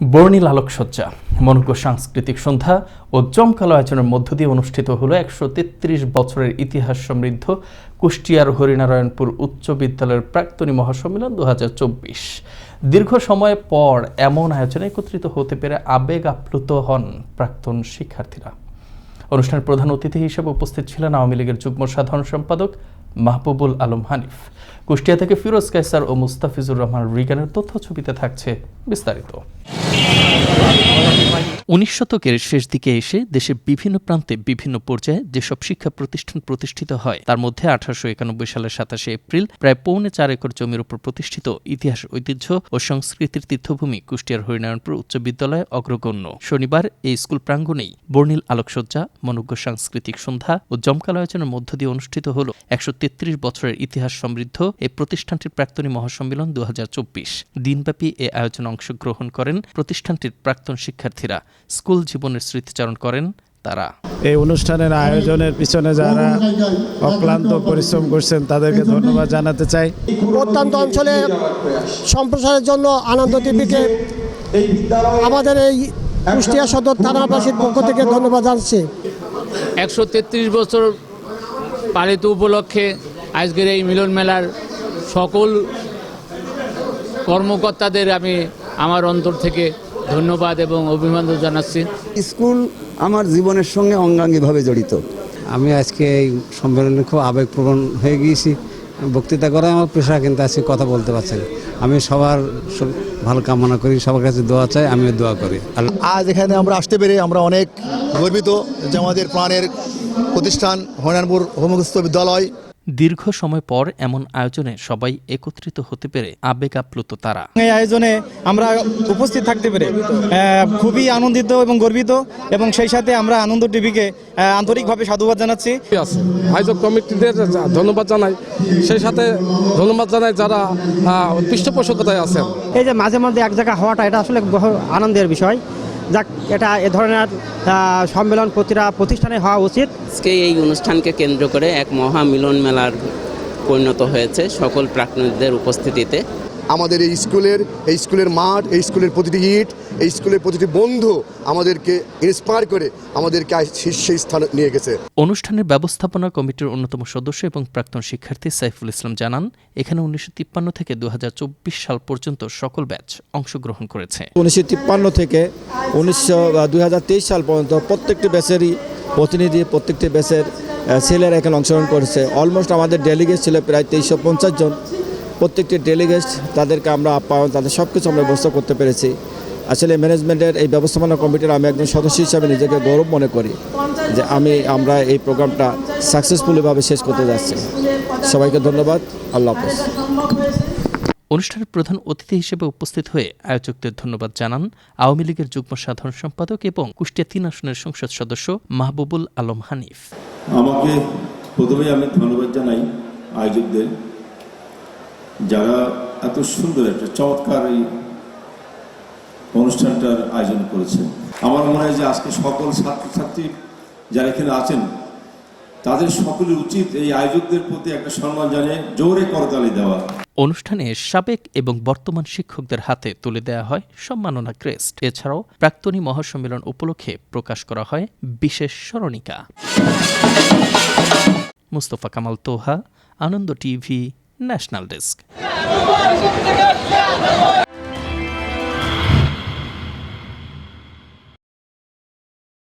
বর্ণিল আলোকসজ্জা, মনোজ্ঞ সাংস্কৃতিক সন্ধ্যা ও জমকালো আয়োজনের মধ্য দিয়ে অনুষ্ঠিত হলো একশো তেত্রিশ বছরের ইতিহাস সমৃদ্ধ কুষ্টিয়ার হরিনারায়ণপুর উচ্চ বিদ্যালয়ের প্রাক্তনী মহাসম্মেলন দু হাজার চব্বিশ। দীর্ঘ সময় পর এমন আয়োজনে একত্রিত হতে পেরে আবেগ আপ্লুত হন প্রাক্তন শিক্ষার্থীরা। অনুষ্ঠানের প্রধান অতিথি হিসেবে উপস্থিত ছিলেন আওয়ামী লীগের যুগ্ম সাধারণ সম্পাদক মাহবুবুল আলম হানিফ। কুষ্টিয়া থেকে ফিরোজ কাইসার ও মুস্তাফিজুর রহমান রিগানের তথ্য ছবিতে থাকছে বিস্তারিত। উনিশ শতকের শেষ দিকে এসে দেশের বিভিন্ন প্রান্তে বিভিন্ন পর্যায়ে যেসব শিক্ষা প্রতিষ্ঠান প্রতিষ্ঠিত হয়, তার মধ্যে আঠারোশো একানব্বই সালের সাতাশে এপ্রিল প্রায় পৌনে চার একর জমির উপর প্রতিষ্ঠিত ইতিহাস, ঐতিহ্য ও সংস্কৃতির তীর্থভূমি কুষ্টিয়ার হরিনারায়ণপুর উচ্চ বিদ্যালয় অগ্রগণ্য। শনিবার এই স্কুল প্রাঙ্গণেই বর্ণিল আলোকসজ্জা, মনোজ্ঞ সাংস্কৃতিক সন্ধ্যা ও জমকালো আয়োজনের মধ্য দিয়ে অনুষ্ঠিত হল একশো তেত্রিশ বছরের ইতিহাস সমৃদ্ধ এই প্রতিষ্ঠানটির প্রাক্তনী মহাসম্মেলন দু হাজার চব্বিশ। দিনব্যাপী এ আয়োজনে অংশগ্রহণ করেন প্রতিষ্ঠানটির প্রাক্তন শিক্ষার্থীরা। স্কুল জীবনের স্মৃতিচারণ করেন তারা। এই অনুষ্ঠানের আয়োজনের পিছনে যারা অক্লান্ত পরিশ্রম করছেন তাদেরকে ধন্যবাদ জানাতে চাই। প্রত্যন্ত অঞ্চলে সম্প্রসারের জন্য আনন্দ টিভিকে আমাদের এই কুষ্টিয়া সদর থানাবাসীর পক্ষ থেকে ধন্যবাদ জানাচ্ছি। একশো তেত্রিশ বছর পালিত উপলক্ষে আজকের এই মিলন মেলার সকল কর্মকর্তাদের আমি আমার অন্তর থেকে ধন্যবাদ এবং অভিনন্দন জানাচ্ছি। স্কুল আমার জীবনের সঙ্গে অঙ্গাঙ্গিভাবে জড়িত। আমি আজকে এই সম্মেলনে খুব আবেগপ্রবণ হয়ে গিয়েছি। বক্তৃতা করা আমার পেশা কিন্তু আজকে কথা বলতে পারছি না। আমি সবার সব ভালো কামনা করি সবার কাছে দোয়া চাই আমিও দোয়া করি। আজ এখানে আমরা আসতে পেরে আমরা অনেক গর্বিত যে আমাদের প্রাণের প্রতিষ্ঠান হরিনারপুর হোমগ্রস্ত বিদ্যালয় দীর্ঘ সময় পর এমন আয়োজনে সবাই একত্রিত হতে পেরে আবেগ আপ্লুত তারা। এই আয়োজনে আমরা উপস্থিত থাকতে পেরে আহ, খুবই আনন্দিত এবং গর্বিত এবং সেই সাথে আমরা আনন্দ টিভিকে আহ, আন্তরিকভাবে সাধুবাদ জানাচ্ছি। আয়োজক কমিটিদের ধন্যবাদ জানাই। সেই সাথে ধন্যবাদ জানাই যারা আহ, পৃষ্ঠপোষকতায় আছেন। এই যে মাঝে মধ্যে এক জায়গায় হওয়াটা এটা আসলে বহু আনন্দের বিষয়। যাক, এটা এ ধরনের সম্মেলন প্রতিটা প্রতিষ্ঠানে হওয়া উচিত। আজকে এই অনুষ্ঠানকে কেন্দ্র করে এক মহা মিলন মেলার পরিণত হয়েছে সকল প্রাক্তনীদের উপস্থিতিতে। আমাদের এই স্কুলের এই স্কুলের মাঠ এই স্কুলের প্রতিটি ইট এই স্কুলের প্রতিটি বন্ধু আমাদেরকে ইন্সপায়ার করে আমাদেরকে শীর্ষে স্থান নিয়ে গেছে। অনুষ্ঠানের ব্যবস্থাপনা কমিটির অন্যতম সদস্য এবং প্রাক্তন শিক্ষার্থী সাইফুল ইসলাম জানান এখানে উনিশশো তিপ্পান্ন থেকে দুহাজার চব্বিশ সাল পর্যন্ত সকল ব্যাচ অংশগ্রহণ করেছে। উনিশশো তিপ্পান্ন থেকে উনিশশো দুই সাল পর্যন্ত প্রত্যেকটি ব্যাচেরই প্রতিনিধি প্রত্যেকটি ব্যাচের ছেলেরা এখানে অংশগ্রহণ করেছে। অলমোস্ট আমাদের ডেলিগেট ছিল প্রায় তেইশশো পঞ্চাশ জন। প্রত্যেকটি ডেলিগেট তাদেরকে আমরা আপ্যায়ন তাদের সব কিছু আমরা ব্যবস্থা করতে পেরেছি। আসলে ম্যানেজমেন্টের এই ব্যবস্থাপনা কমিটির আমি একজন সদস্য হিসাবে নিজেকে গৌরব মনে করি যে আমি আমরা এই প্রোগ্রামটা সাকসেসফুলিভাবে শেষ করতে যাচ্ছি। সবাইকে ধন্যবাদ। আল্লাহ হাফেজ। অনুষ্ঠানের প্রধান অতিথি হিসেবে উপস্থিত হয়ে আয়োজকদের ধন্যবাদ জানান আওয়ামী লীগের যুগ্ম সাধারণ সম্পাদক এবং কুষ্টিয়া তিন আসনের সংসদ সদস্য মাহবুবুল আলম হানিফ। আমাকে প্রথমেই আমি ধন্যবাদ জানাই আয়োজকদের। যারা এত সুন্দর একটা চমৎকার এই অনুষ্ঠানটার আয়োজন করেছে। আমার মনে হয় যে আজকে সকল ছাত্রছাত্রী যারা এখানে আছেন, তাদের সকলের উচিত এই আয়োজকদের প্রতি একটা সম্মান জানিয়ে জোরে করতালি দেওয়া। অনুষ্ঠানে সাবেক এবং বর্তমান শিক্ষকদের হাতে তুলে দেওয়া হয় সম্মাননা ক্রেস্ট। এছাড়াও প্রাক্তনী মহাসম্মেলন উপলক্ষে প্রকাশ করা হয় বিশেষ স্মরণিকা। Mustafa Kamal Toha, Ananda TV national desk